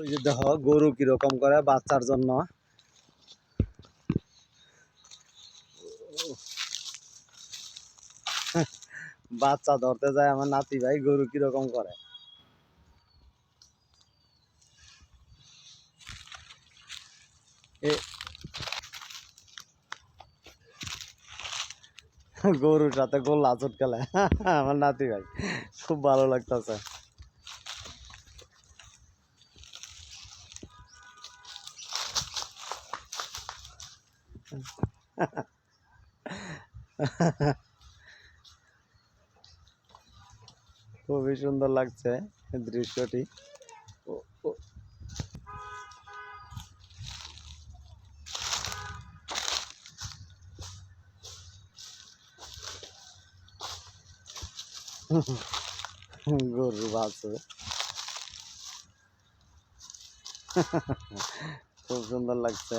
ওই যে দেখো গরু কিরকম করে বাচ্চার জন্য বাচ্চা ধরতে যায় আমার নাতি ভাই গরু কিরকম করে গরুর সাথে গোল্লা চটকালে আমার নাতি ভাই খুব ভালো লাগতেছে তো বেশ সুন্দর লাগছে দৃশ্যটি গুরু ভালো লাগছে সুন্দর লাগছে